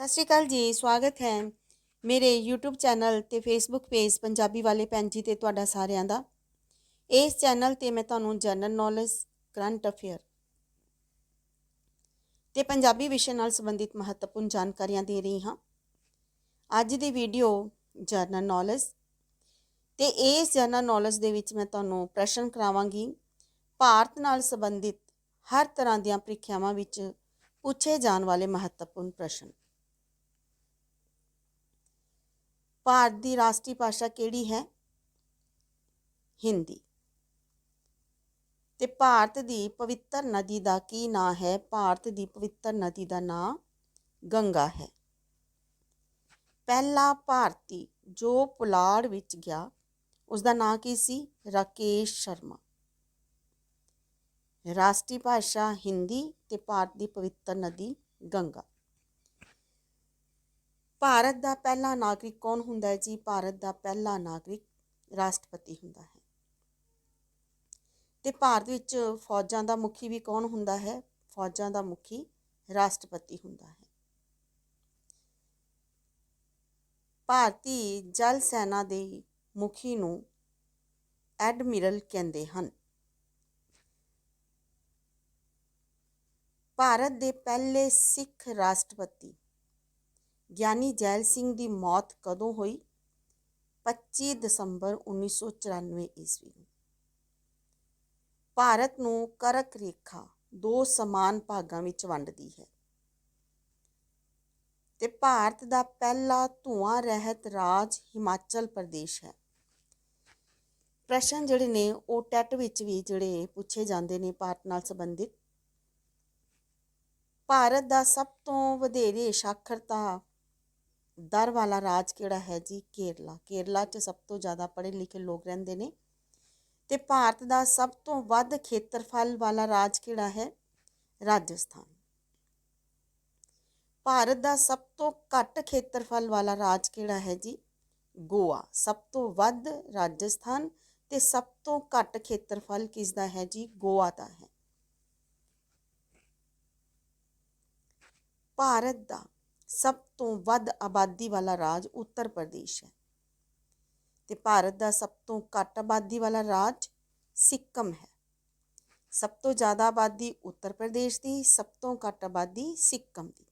ਸਤਿ ਸ਼੍ਰੀ ਅਕਾਲ ਜੀ, ਸਵਾਗਤ ਹੈ ਮੇਰੇ YouTube ਚੈਨਲ ਤੇ Facebook ਪੇਜ ਪੰਜਾਬੀ ਵਾਲੇ ਭੈਣ ਜੀ ਤੇ ਤੁਹਾਡਾ ਸਾਰਿਆਂ ਦਾ। ਇਸ ਚੈਨਲ ਤੇ ਮੈਂ ਤੁਹਾਨੂੰ ਜਨਰਲ ਨੌਲੇਜ ਕਰੰਟ ਅਫੇਅਰ ਤੇ ਪੰਜਾਬੀ ਵਿਸ਼ੇ ਨਾਲ ਸੰਬੰਧਿਤ ਮਹੱਤਵਪੂਰਨ ਜਾਣਕਾਰੀਆਂ ਦੇ ਰਹੀ ਹਾਂ। ਅੱਜ ਦੀ ਵੀਡੀਓ ਜਨਰਲ ਨੌਲੇਜ ਤੇ ਇਸ ਜਨਰਲ ਨੌਲੇਜ ਦੇ ਵਿੱਚ ਮੈਂ ਤੁਹਾਨੂੰ ਪ੍ਰਸ਼ਨ ਕਰਾਵਾਂਗੀ। ਭਾਰਤ ਨਾਲ ਸੰਬੰਧਿਤ ਹਰ ਤਰ੍ਹਾਂ ਦੀਆਂ ਪ੍ਰੀਖਿਆਵਾਂ ਵਿੱਚ ਪੁੱਛੇ ਜਾਣ ਵਾਲੇ ਮਹੱਤਵਪੂਰਨ ਪ੍ਰਸ਼ਨ। ਭਾਰਤ ਦੀ ਰਾਸ਼ਟਰੀ ਭਾਸ਼ਾ ਕਿਹੜੀ ਹੈ? ਹਿੰਦੀ। ਤੇ ਭਾਰਤ ਦੀ ਪਵਿੱਤਰ ਨਦੀ ਦਾ ਕੀ ਨਾਂ ਹੈ? ਭਾਰਤ ਦੀ ਪਵਿੱਤਰ ਨਦੀ ਦਾ ਨਾਂ ਗੰਗਾ ਹੈ। ਪਹਿਲਾ ਭਾਰਤੀ ਜੋ ਪੁਲਾੜ ਵਿੱਚ ਗਿਆ ਉਸ ਦਾ ਨਾਂ ਕੀ ਸੀ? ਰਾਕੇਸ਼ ਸ਼ਰਮਾ। ਰਾਸ਼ਟਰੀ ਭਾਸ਼ਾ ਹਿੰਦੀ ਤੇ ਭਾਰਤ ਦੀ ਪਵਿੱਤਰ ਨਦੀ ਗੰਗਾ। ਭਾਰਤ ਦਾ ਪਹਿਲਾ ਨਾਗਰਿਕ ਕੌਣ ਹੁੰਦਾ ਹੈ? ਜੀ, ਭਾਰਤ ਦਾ ਪਹਿਲਾ ਨਾਗਰਿਕ ਰਾਸ਼ਟਰਪਤੀ ਹੁੰਦਾ ਹੈ। ਤੇ ਭਾਰਤ ਵਿੱਚ ਫੌਜਾਂ ਦਾ ਮੁਖੀ ਵੀ ਕੌਣ ਹੁੰਦਾ ਹੈ? ਫੌਜਾਂ ਦਾ ਮੁਖੀ ਰਾਸ਼ਟਰਪਤੀ ਹੁੰਦਾ ਹੈ। ਭਾਰਤੀ ਜਲ ਸੈਨਾ ਦੇ ਮੁਖੀ ਨੂੰ ਐਡਮਿਰਲ ਕਹਿੰਦੇ ਹਨ। ਭਾਰਤ ਦੇ ਪਹਿਲੇ ਸਿੱਖ ਰਾਸ਼ਟਰਪਤੀ ਗਿਆਨੀ ਜੈਲ ਸਿੰਘ ਦੀ ਮੌਤ ਕਦੋਂ ਹੋਈ? 25 ਦਸੰਬਰ 1994 ਈਸਵੀ ਨੂੰ। ਭਾਰਤ ਨੂੰ ਕਰਕ ਰੇਖਾ ਦੋ ਸਮਾਨ ਭਾਗਾਂ ਵਿੱਚ ਵੰਡਦੀ ਹੈ। ਤੇ ਭਾਰਤ ਦਾ ਪਹਿਲਾ ਧੂਆਂ ਰਹਿਤ ਰਾਜ ਹਿਮਾਚਲ ਪ੍ਰਦੇਸ਼ ਹੈ। ਪ੍ਰਸ਼ਨ ਜਿਹੜੇ ਨੇ ਉਹ ਟੈਟ ਵਿੱਚ ਵੀ ਜਿਹੜੇ ਪੁੱਛੇ ਜਾਂਦੇ ਨੇ ਭਾਰਤ ਨਾਲ ਸੰਬੰਧਿਤ। ਭਾਰਤ ਦਾ ਸਭ ਤੋਂ ਵਧੇਰੇ ਸਾਖਰਤਾ ਦਰ ਵਾਲਾ ਰਾਜ ਕਿਹੜਾ ਹੈ ਜੀ? ਕੇਰਲਾ। ਕੇਰਲਾ 'ਚ ਸਭ ਤੋਂ ਜ਼ਿਆਦਾ ਪੜ੍ਹੇ ਲਿਖੇ ਲੋਕ ਰਹਿੰਦੇ ਨੇ। ਤੇ ਭਾਰਤ ਦਾ ਸਭ ਤੋਂ ਵੱਧ ਖੇਤਰਫਲ ਵਾਲਾ ਰਾਜ ਕਿਹੜਾ ਹੈ? ਰਾਜਸਥਾਨ। ਭਾਰਤ ਦਾ ਸਭ ਤੋਂ ਘੱਟ ਖੇਤਰਫਲ ਵਾਲਾ ਰਾਜ ਕਿਹੜਾ ਹੈ ਜੀ? ਗੋਆ। ਸਭ ਤੋਂ ਵੱਧ ਰਾਜਸਥਾਨ ਤੇ ਸਭ ਤੋਂ ਘੱਟ ਖੇਤਰਫਲ ਕਿਸ ਦਾ ਹੈ ਜੀ? ਗੋਆ ਦਾ ਹੈ। ਭਾਰਤ ਦਾ ਸਭ ਤੋਂ ਵੱਧ ਆਬਾਦੀ ਵਾਲਾ ਰਾਜ ਉੱਤਰ ਪ੍ਰਦੇਸ਼ ਹੈ। ਤੇ ਭਾਰਤ ਦਾ ਸਭ ਤੋਂ ਘੱਟ ਆਬਾਦੀ ਵਾਲਾ ਰਾਜ ਸਿੱਕਮ ਹੈ। ਸਭ ਤੋਂ ਜ਼ਿਆਦਾ ਆਬਾਦੀ ਉੱਤਰ ਪ੍ਰਦੇਸ਼ ਦੀ, ਸਭ ਤੋਂ ਘੱਟ ਆਬਾਦੀ ਸਿੱਕਮ ਦੀ।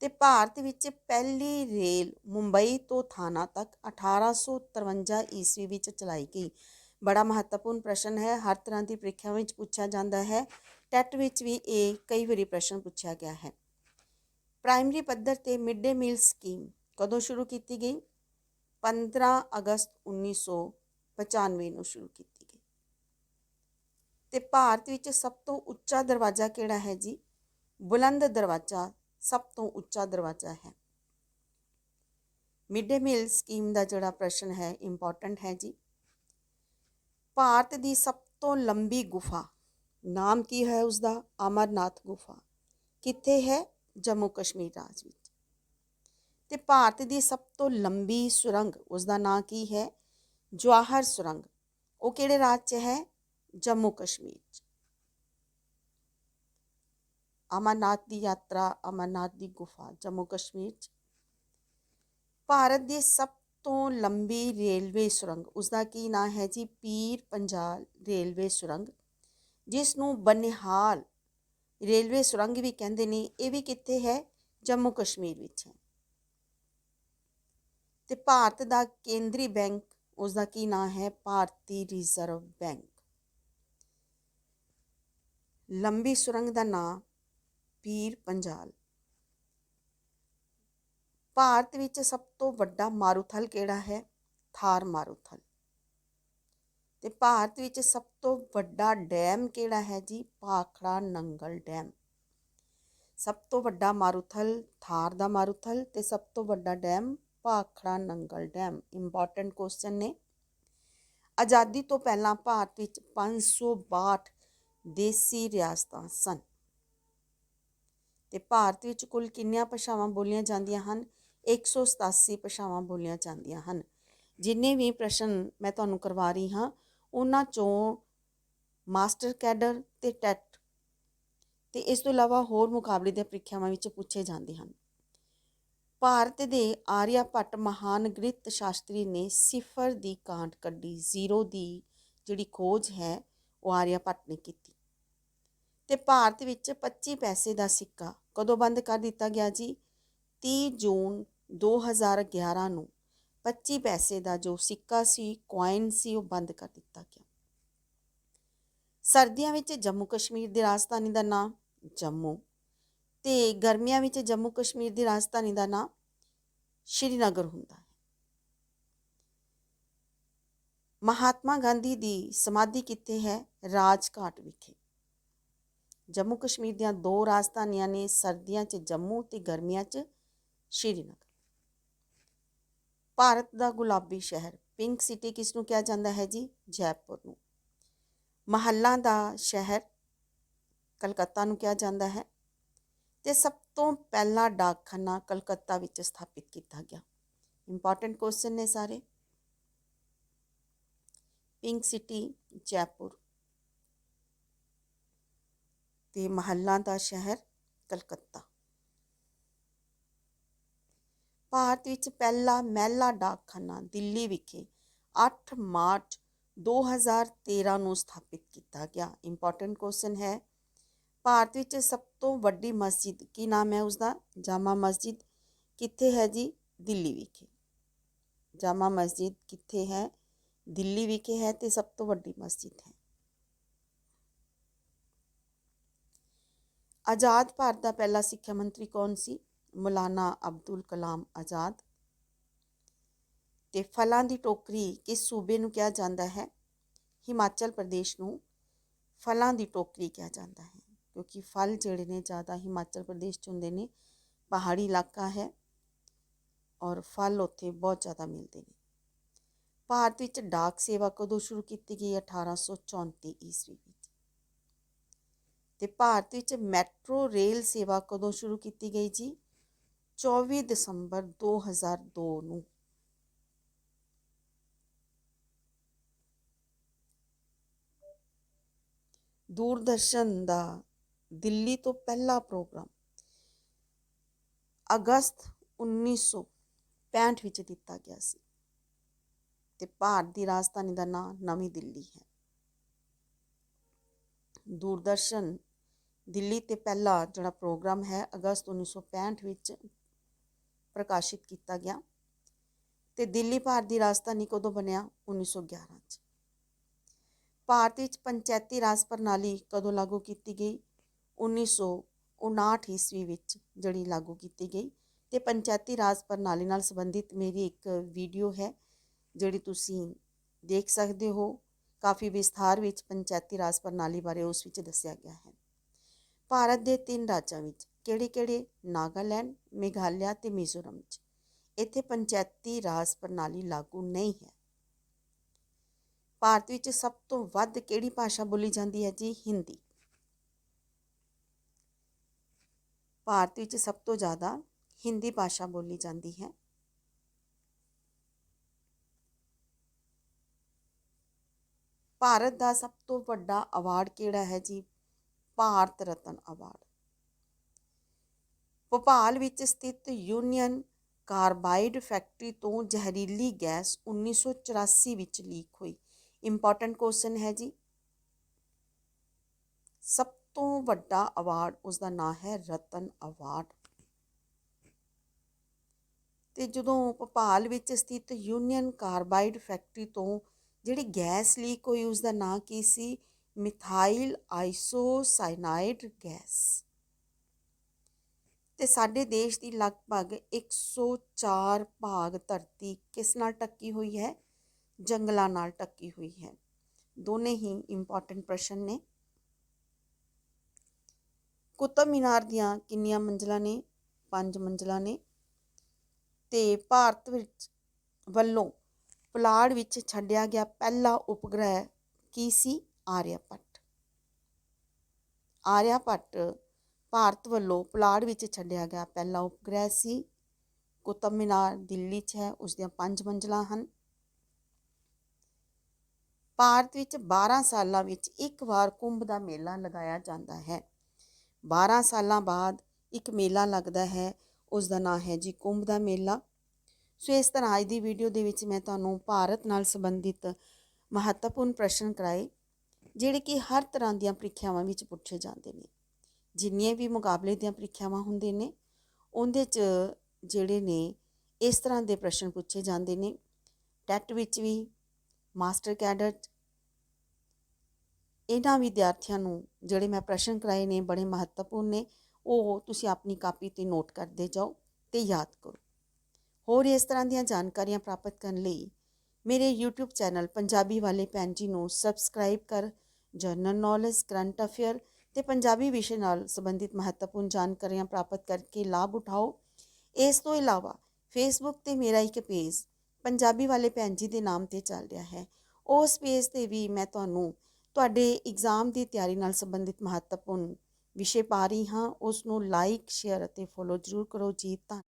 ਤੇ ਭਾਰਤ ਵਿੱਚ ਪਹਿਲੀ ਰੇਲ ਮੁੰਬਈ ਤੋਂ ਥਾਣਾ ਤੱਕ 1853 ਈਸਵੀ ਵਿੱਚ ਚਲਾਈ ਗਈ। ਬੜਾ ਮਹੱਤਵਪੂਰਨ ਪ੍ਰਸ਼ਨ ਹੈ, ਹਰ ਤਰ੍ਹਾਂ ਦੀ ਪ੍ਰੀਖਿਆ ਵਿੱਚ ਪੁੱਛਿਆ ਜਾਂਦਾ ਹੈ। ਟੈਟ ਵਿੱਚ ਵੀ ਇਹ ਕਈ ਵਾਰੀ ਪ੍ਰਸ਼ਨ ਪੁੱਛਿਆ ਗਿਆ ਹੈ। ਪ੍ਰਾਇਮਰੀ ਪੱਧਰ ਤੇ ਮਿਡ ਡੇ ਮੀਲ ਸਕੀਮ ਕਦੋਂ ਸ਼ੁਰੂ ਕੀਤੀ ਗਈ? 15 ਅਗਸਤ 1995 ਨੂੰ ਸ਼ੁਰੂ ਕੀਤੀ ਗਈ। ਤੇ ਭਾਰਤ ਵਿੱਚ ਸਭ ਤੋਂ ਉੱਚਾ ਦਰਵਾਜ਼ਾ ਕਿਹੜਾ ਹੈ ਜੀ? ਬੁਲੰਦ ਦਰਵਾਜ਼ਾ ਸਭ ਤੋਂ ਉੱਚਾ ਦਰਵਾਜ਼ਾ ਹੈ। ਮਿਡ ਡੇ ਮੀਲ ਸਕੀਮ ਦਾ ਜਿਹੜਾ ਪ੍ਰਸ਼ਨ ਹੈ ਇੰਪੋਰਟੈਂਟ ਹੈ ਜੀ। ਭਾਰਤ ਦੀ ਸਭ ਤੋਂ ਲੰਬੀ ਗੁਫਾ ਨਾਮ ਕੀ ਹੈ ਉਸ ਦਾ ਅਮਰਨਾਥ ਗੁਫਾ। ਕਿੱਥੇ ਹੈ? ਜੰਮੂ ਕਸ਼ਮੀਰ ਰਾਜ ਵਿੱਚ। ਤੇ ਭਾਰਤ ਦੀ ਸਭ ਤੋਂ ਲੰਬੀ ਸੁਰੰਗ ਉਸ ਦਾ ਨਾਂ ਕੀ ਹੈ? ਜਵਾਹਰ ਸੁਰੰਗ। ਉਹ ਕਿਹੜੇ ਰਾਜ 'ਚ ਹੈ? ਜੰਮੂ ਕਸ਼ਮੀਰ 'ਚ। ਅਮਰਨਾਥ ਦੀ ਯਾਤਰਾ, ਅਮਰਨਾਥ ਦੀ ਗੁਫਾ ਜੰਮੂ ਕਸ਼ਮੀਰ 'ਚ। ਭਾਰਤ ਦੀ ਸਭ ਤੋਂ ਲੰਬੀ ਰੇਲਵੇ ਸੁਰੰਗ ਉਸ ਦਾ ਕੀ ਨਾਂ ਹੈ ਜੀ? ਪੀਰ ਪੰਜਾਲ ਰੇਲਵੇ ਸੁਰੰਗ ਜਿਸ ਨੂੰ ਬਨਿਹਾਲ ਰੇਲਵੇ ਸੁਰੰਗ ਵੀ ਕਹਿੰਦੇ ਨੇ, ਇਹ ਵੀ ਕਿੱਥੇ ਹੈ? ਜੰਮੂ ਕਸ਼ਮੀਰ ਵਿੱਚ ਹੈ। ਤੇ ਭਾਰਤ ਦਾ ਕੇਂਦਰੀ ਬੈਂਕ ਉਸ ਦਾ ਕੀ ਨਾਮ ਹੈ? ਭਾਰਤੀ ਰਿਜ਼ਰਵ ਬੈਂਕ ਲੰਬੀ ਸੁਰੰਗ ਦਾ ਨਾਮ ਪੀਰ ਪੰਜਾਲ। ਭਾਰਤ ਵਿੱਚ ਸਭ ਤੋਂ ਵੱਡਾ ਮਾਰੂਥਲ ਕਿਹੜਾ ਹੈ? ਥਾਰ ਮਾਰੂਥਲ। ਤੇ ਭਾਰਤ ਵਿੱਚ ਸਭ ਤੋਂ ਵੱਡਾ ਡੈਮ ਕਿਹੜਾ ਹੈ ਜੀ? ਭਾਖੜਾ ਨੰਗਲ ਡੈਮ। ਸਭ ਤੋਂ ਵੱਡਾ ਮਾਰੂਥਲ ਥਾਰ ਦਾ ਮਾਰੂਥਲ ਤੇ ਸਭ ਤੋਂ ਵੱਡਾ dam Bhakra Nangal dam. Important question ਨੇ। ਆਜ਼ਾਦੀ ਤੋਂ ਪਹਿਲਾਂ ਭਾਰਤ ਵਿੱਚ 562 ਦੇਸੀ ਰਿਆਸਤਾਂ ਸਨ। ਤੇ ਭਾਰਤ ਵਿੱਚ ਕੁੱਲ ਕਿੰਨੀਆਂ ਭਾਸ਼ਾਵਾਂ ਬੋਲੀਆਂ ਜਾਂਦੀਆਂ ਹਨ? 187 ਭਾਸ਼ਾਵਾਂ ਬੋਲੀਆਂ ਜਾਂਦੀਆਂ ਹਨ। ਜਿੰਨੇ ਵੀ ਪ੍ਰਸ਼ਨ ਮੈਂ ਤੁਹਾਨੂੰ ਕਰਵਾ ਰਹੀ ਹਾਂ ਉਹਨਾਂ ਚੋਂ ਮਾਸਟਰ ਕੈਡਰ ਤੇ ਟੈਟ ਤੇ ਇਸ ਤੋਂ ਇਲਾਵਾ ਹੋਰ ਮੁਕਾਬਲੇ ਦੀਆਂ ਪ੍ਰੀਖਿਆਵਾਂ ਵਿੱਚ ਪੁੱਛੇ ਜਾਂਦੇ ਹਨ। ਭਾਰਤ ਦੇ ਆਰਿਆ ਭੱਟ ਮਹਾਨ ਗ੍ਰਿਤ ਸ਼ਾਸਤਰੀ ਨੇ ਸਿਫਰ ਦੀ ਕਾਂਟ ਕੱਢੀ, ਜ਼ੀਰੋ ਦੀ ਜਿਹੜੀ ਖੋਜ ਹੈ ਉਹ ਆਰੀਆ ਭੱਟ ਨੇ ਕੀਤੀ। ਤੇ ਭਾਰਤ ਵਿੱਚ 25 ਪੈਸੇ ਦਾ ਸਿੱਕਾ ਕਦੋਂ ਬੰਦ ਕਰ ਦਿੱਤਾ ਗਿਆ ਜੀ? 30 ਜੂਨ 2011 ਨੂੰ 25 ਪੈਸੇ ਦਾ ਜੋ ਸਿੱਕਾ ਸੀ ਕੋਇਨ ਸੀ, ਉਹ ਬੰਦ ਕਰ ਦਿੱਤਾ ਗਿਆ। ਸਰਦੀਆਂ ਵਿੱਚ ਜੰਮੂ ਕਸ਼ਮੀਰ ਦੀ ਰਾਜਧਾਨੀ ਦਾ ਨਾਮ ਜੰਮੂ ਤੇ ਗਰਮੀਆਂ ਵਿੱਚ ਜੰਮੂ ਕਸ਼ਮੀਰ ਦੀ ਰਾਜਧਾਨੀ ਦਾ ਨਾਮ ਸ਼੍ਰੀਨਗਰ ਹੁੰਦਾ ਹੈ। ਮਹਾਤਮਾ ਗਾਂਧੀ ਦੀ ਸਮਾਧੀ ਕਿੱਥੇ ਹੈ? ਰਾਜਘਾਟ ਵਿਖੇ। ਜੰਮੂ ਕਸ਼ਮੀਰ ਦੀਆਂ ਦੋ ਰਾਜਧਾਨੀਆਂ ਨੇ ਸਰਦੀਆਂ 'ਚ ਜੰਮੂ ਤੇ ਗਰਮੀਆਂ 'ਚ ਸ਼੍ਰੀਨਗਰ। ਭਾਰਤ ਦਾ ਗੁਲਾਬੀ ਸ਼ਹਿਰ, ਪਿੰਕ ਸਿਟੀ ਕਿਸ ਨੂੰ ਕਿਹਾ ਜਾਂਦਾ ਹੈ ਜੀ? ਜੈਪੁਰ ਨੂੰ। ਮਹੱਲਾ ਦਾ ਸ਼ਹਿਰ ਕਲਕੱਤਾ ਨੂੰ ਕਿਹਾ ਜਾਂਦਾ ਹੈ ਤੇ ਸਭ ਤੋਂ ਪਹਿਲਾ ਡਾਕਖਾਨਾ ਕਲਕੱਤਾ ਵਿੱਚ ਸਥਾਪਿਤ ਕੀਤਾ ਗਿਆ। ਇੰਪੋਰਟੈਂਟ ਕੁਐਸਚਨ ਨੇ ਸਾਰੇ। ਪਿੰਕ ਸਿਟੀ, ਜੈਪੁਰ ਤੇ ਮਹੱਲਾ ਦਾ ਸ਼ਹਿਰ ਕਲਕੱਤਾ। ਭਾਰਤ ਵਿੱਚ ਪਹਿਲਾ ਮਹਿਲਾ ਡਾਕਖਾਨਾ ਦਿੱਲੀ ਵਿਖੇ 8 ਮਾਰਚ 2013 ਨੂੰ ਸਥਾਪਿਤ ਕੀਤਾ ਗਿਆ। ਇੰਪੋਰਟੈਂਟ ਕੁਐਸਚਨ ਹੈ। ਭਾਰਤ ਵਿੱਚ ਸਭ ਤੋਂ ਵੱਡੀ ਮਸਜਿਦ ਕੀ ਨਾਮ ਹੈ ਉਸਦਾ? ਜਾਮਾ ਮਸਜਿਦ ਕਿੱਥੇ ਹੈ ਜੀ? ਦਿੱਲੀ ਵਿਖੇ। ਜਾਮਾ ਮਸਜਿਦ ਕਿੱਥੇ ਹੈ? ਦਿੱਲੀ ਵਿਖੇ ਹੈ ਤੇ ਸਭ ਤੋਂ ਵੱਡੀ ਮਸਜਿਦ ਹੈ। ਆਜ਼ਾਦ ਭਾਰਤ ਦਾ ਪਹਿਲਾ ਸਿੱਖਿਆ ਮੰਤਰੀ ਕੌਣ ਸੀ? ਮੌਲਾਨਾ ਅਬਦੁਲ ਕਲਾਮ ਆਜ਼ਾਦ। ਤੇ ਫਲਾਂ ਦੀ ਟੋਕਰੀ ਕਿਸ ਸੂਬੇ ਨੂੰ ਕਿਹਾ ਜਾਂਦਾ ਹੈ? ਹਿਮਾਚਲ ਪ੍ਰਦੇਸ਼ ਨੂੰ ਫਲਾਂ ਦੀ ਟੋਕਰੀ ਕਿਹਾ ਜਾਂਦਾ ਹੈ, ਕਿਉਂਕਿ ਫਲ ਜਿਹੜੇ ਨੇ ਜ਼ਿਆਦਾ ਹਿਮਾਚਲ ਪ੍ਰਦੇਸ਼ 'ਚ ਹੁੰਦੇ ਨੇ, ਪਹਾੜੀ ਇਲਾਕਾ ਹੈ ਔਰ ਫਲ ਉੱਥੇ ਬਹੁਤ ਜ਼ਿਆਦਾ ਮਿਲਦੇ ਨੇ। ਭਾਰਤ ਵਿੱਚ ਡਾਕ ਸੇਵਾ ਕਦੋਂ ਸ਼ੁਰੂ ਕੀਤੀ ਗਈ? 1834 ਈਸਵੀ ਵਿੱਚ। ਤੇ ਭਾਰਤ ਵਿੱਚ ਮੈਟਰੋ ਰੇਲ ਸੇਵਾ ਕਦੋਂ ਸ਼ੁਰੂ ਕੀਤੀ ਗਈ ਜੀ? 24 ਦਸੰਬਰ 2002 ਨੂੰ। ਦੂਰਦਰਸ਼ਨ ਦਾ ਦਿੱਲੀ ਤੋਂ ਪਹਿਲਾ ਪ੍ਰੋਗਰਾਮ ਅਗਸਤ 1965 ਵਿੱਚ ਦਿੱਤਾ ਗਿਆ ਸੀ ਤੇ ਭਾਰਤ ਦੀ ਰਾਜਧਾਨੀ ਦਾ ਨਾਂ ਨਵੀਂ ਦਿੱਲੀ ਹੈ। ਦੂਰਦਰਸ਼ਨ ਦਿੱਲੀ ਤੇ ਪਹਿਲਾ ਜਿਹੜਾ ਪ੍ਰੋਗਰਾਮ ਹੈ ਅਗਸਤ 1965 ਵਿੱਚ ਪ੍ਰਕਾਸ਼ਿਤ ਕੀਤਾ ਗਿਆ ਤੇ ਦਿੱਲੀ ਭਾਰਤ ਦੀ ਰਾਜਧਾਨੀ ਕਦੋਂ ਬਣਿਆ? 1911 ਚ। ਭਾਰਤ ਵਿੱਚ ਪੰਚਾਇਤੀ ਰਾਜ ਪ੍ਰਣਾਲੀ ਕਦੋਂ ਲਾਗੂ ਕੀਤੀ ਗਈ? 1959 ਈਸਵੀ ਵਿੱਚ ਜਿਹੜੀ ਲਾਗੂ ਕੀਤੀ ਗਈ ਤੇ ਪੰਚਾਇਤੀ ਰਾਜ ਪ੍ਰਣਾਲੀ ਨਾਲ ਸੰਬੰਧਿਤ ਮੇਰੀ ਇੱਕ ਵੀਡੀਓ ਹੈ, ਜਿਹੜੀ ਤੁਸੀਂ ਦੇਖ ਸਕਦੇ ਹੋ। ਕਾਫੀ ਵਿਸਥਾਰ ਵਿੱਚ ਪੰਚਾਇਤੀ ਰਾਜ ਪ੍ਰਣਾਲੀ ਬਾਰੇ ਉਸ ਵਿੱਚ ਦੱਸਿਆ ਗਿਆ ਹੈ। ਭਾਰਤ ਦੇ ਤਿੰਨ ਰਾਜਾਂ ਵਿੱਚ ਕਿਹੜੇ-ਕਿਹੜੇ? ਨਾਗਾਲੈਂਡ, ਮੇਘਾਲਿਆ ਤੇ ਮਿਜ਼ੋਰਮ 'ਚ। ਇੱਥੇ ਪੰਚਾਇਤੀ ਰਾਜ ਪ੍ਰਣਾਲੀ ਲਾਗੂ ਨਹੀਂ ਹੈ। ਭਾਰਤ ਵਿੱਚ ਸਭ ਤੋਂ ਵੱਧ ਕਿਹੜੀ ਭਾਸ਼ਾ ਬੋਲੀ ਜਾਂਦੀ ਹੈ ਜੀ? ਹਿੰਦੀ। ਭਾਰਤ ਵਿੱਚ ਸਭ ਤੋਂ ਜ਼ਿਆਦਾ ਹਿੰਦੀ ਭਾਸ਼ਾ ਬੋਲੀ ਜਾਂਦੀ ਹੈ। ਭਾਰਤ ਦਾ ਸਭ ਤੋਂ ਵੱਡਾ ਅਵਾਰਡ ਕਿਹੜਾ ਹੈ ਜੀ? ਭਾਰਤ ਰਤਨ ਅਵਾਰਡ ਭੋਪਾਲ ਵਿੱਚ ਸਥਿਤ ਯੂਨੀਅਨ ਕਾਰਬਾਈਡ ਫੈਕਟਰੀ ਤੋਂ ਜ਼ਹਿਰੀਲੀ ਗੈਸ 1984 ਵਿੱਚ ਲੀਕ ਹੋਈ। ਇੰਪੋਰਟੈਂਟ ਕੁਐਸਚਨ ਹੈ ਜੀ। ਸਭ ਤੋਂ ਵੱਡਾ ਅਵਾਰਡ ਉਸ ਦਾ ਨਾਮ ਹੈ ਰਤਨ ਅਵਾਰਡ ਤੇ ਜਦੋਂ ਭੋਪਾਲ ਵਿੱਚ ਸਥਿਤ ਯੂਨੀਅਨ ਕਾਰਬਾਈਡ ਫੈਕਟਰੀ ਤੋਂ ਜਿਹੜੀ ਗੈਸ ਲੀਕ ਹੋਈ ਉਸ ਦਾ ਨਾਂ ਕੀ ਸੀ? Methyl ਆਈਸੋਸਾਇਨਾਈਡ gas. ਤੇ ਸਾਡੇ ਦੇਸ਼ ਦੀ ਲਗਭਗ 104 ਭਾਗ ਧਰਤੀ ਕਿਸ ਨਾਲ ਟੱਕੀ ਹੋਈ ਹੈ? ਜੰਗਲਾਂ ਨਾਲ ਟੱਕੀ ਹੋਈ ਹੈ। ਦੋਨੇ ਹੀ ਇੰਪੋਰਟੈਂਟ ਪ੍ਰਸ਼ਨ ਨੇ। ਕੁਤਬ ਮੀਨਾਰ ਦੀਆਂ ਕਿੰਨੀਆਂ ਮੰਜ਼ਲਾਂ ਨੇ? ਪੰਜ ਮੰਜ਼ਲਾਂ ਨੇ। ਤੇ ਭਾਰਤ ਵਿੱਚ ਵੱਲੋਂ ਪੁਲਾੜ ਵਿੱਚ ਛੱਡਿਆ ਗਿਆ ਪਹਿਲਾ ਉਪਗ੍ਰਹਿ ਕੀ ਸੀ? ਆਰਿਆਭੱਟ ਆਰਿਆਭੱਟ ਭਾਰਤ ਵੱਲੋਂ ਪੁਲਾੜ ਵਿੱਚ ਛੱਡਿਆ ਗਿਆ ਪਹਿਲਾ ਉਪਗ੍ਰਹਿ ਸੀ। ਕੁਤਬ ਮੀਨਾਰ ਦਿੱਲੀ 'ਚ ਹੈ ਉਸ ਦੀਆਂ ਪੰਜ ਮੰਜ਼ਲਾਂ ਹਨ। ਭਾਰਤ ਵਿੱਚ 12 ਸਾਲਾਂ ਵਿੱਚ ਇੱਕ ਵਾਰ ਕੁੰਭ ਦਾ ਮੇਲਾ ਲਗਾਇਆ ਜਾਂਦਾ ਹੈ। 12 ਸਾਲਾਂ ਬਾਅਦ ਇੱਕ ਮੇਲਾ ਲੱਗਦਾ ਹੈ ਉਸ ਦਾ ਨਾਂ ਹੈ ਜੀ ਕੁੰਭ ਦਾ ਮੇਲਾ। ਸੋ ਇਸ ਤਰ੍ਹਾਂ ਅੱਜ ਦੀ ਵੀਡੀਓ ਦੇ ਵਿੱਚ ਮੈਂ ਤੁਹਾਨੂੰ ਭਾਰਤ ਨਾਲ ਸੰਬੰਧਿਤ ਮਹੱਤਵਪੂਰਨ ਪ੍ਰਸ਼ਨ ਕਰਾਏ, ਜਿਹੜੇ ਕਿ ਹਰ ਤਰ੍ਹਾਂ ਦੀਆਂ ਪ੍ਰੀਖਿਆਵਾਂ ਵਿੱਚ ਪੁੱਛੇ ਜਾਂਦੇ ਨੇ। ਜਿੰਨੀਆਂ ਵੀ ਮੁਕਾਬਲੇ ਦੀਆਂ ਪ੍ਰੀਖਿਆਵਾਂ ਹੁੰਦੇ ਨੇ, ਉਹਦੇ 'ਚ ਜਿਹੜੇ ਨੇ, ਇਸ ਤਰ੍ਹਾਂ ਦੇ ਪ੍ਰਸ਼ਨ ਪੁੱਛੇ ਜਾਂਦੇ ਨੇ। ਟੈਟ ਵਿੱਚ ਵੀ ਮਾਸਟਰ ਕੈਡਟ ਇਹਨਾਂ ਵਿਦਿਆਰਥੀਆਂ ਨੂੰ ਜਿਹੜੇ ਮੈਂ ਪ੍ਰਸ਼ਨ ਕਰਾਏ ਨੇ, ਬੜੇ ਮਹੱਤਵਪੂਰਨ ਨੇ, ਉਹ ਤੁਸੀਂ ਆਪਣੀ ਕਾਪੀ ਤੇ ਨੋਟ ਕਰਦੇ ਜਾਓ ਤੇ ਯਾਦ ਕਰੋ। ਹੋਰ ਇਸ ਤਰ੍ਹਾਂ ਦੀਆਂ ਜਾਣਕਾਰੀਆਂ ਪ੍ਰਾਪਤ ਕਰਨ ਲਈ ਮੇਰੇ YouTube ਚੈਨਲ ਪੰਜਾਬੀ ਵਾਲੇ ਭੈਣ ਜੀ ਨੂੰ ਸਬਸਕ੍ਰਾਈਬ ਕਰ ਜਨਰਲ ਨੌਲੇਜ ਕਰੰਟ ਅਫੇਅਰ ਤੇ ਪੰਜਾਬੀ ਵਿਸ਼ੇ ਨਾਲ ਸੰਬੰਧਿਤ ਮਹੱਤਵਪੂਰਨ ਜਾਣਕਾਰੀਆਂ ਪ੍ਰਾਪਤ ਕਰਕੇ ਲਾਭ ਉਠਾਓ। ਇਸ ਤੋਂ ਇਲਾਵਾ ਫੇਸਬੁੱਕ ਤੇ ਮੇਰਾ ਇੱਕ ਪੇਜ ਪੰਜਾਬੀ ਵਾਲੇ ਭੈਣ ਜੀ ਦੇ ਨਾਮ ਤੇ ਚੱਲ ਰਿਹਾ ਹੈ। ਉਸ ਪੇਜ ਤੇ ਵੀ ਮੈਂ ਤੁਹਾਨੂੰ ਤੁਹਾਡੇ ਐਗਜ਼ਾਮ ਦੀ ਤਿਆਰੀ ਨਾਲ ਸੰਬੰਧਿਤ ਮਹੱਤਵਪੂਰਨ ਵਿਸ਼ੇ ਪਾ ਰਹੀ ਹਾਂ। ਉਸ ਨੂੰ ਲਾਈਕ ਸ਼ੇਅਰ ਅਤੇ ਫੋਲੋ ਜ਼ਰੂਰ ਕਰੋ। ਜੀ ਧੰਨ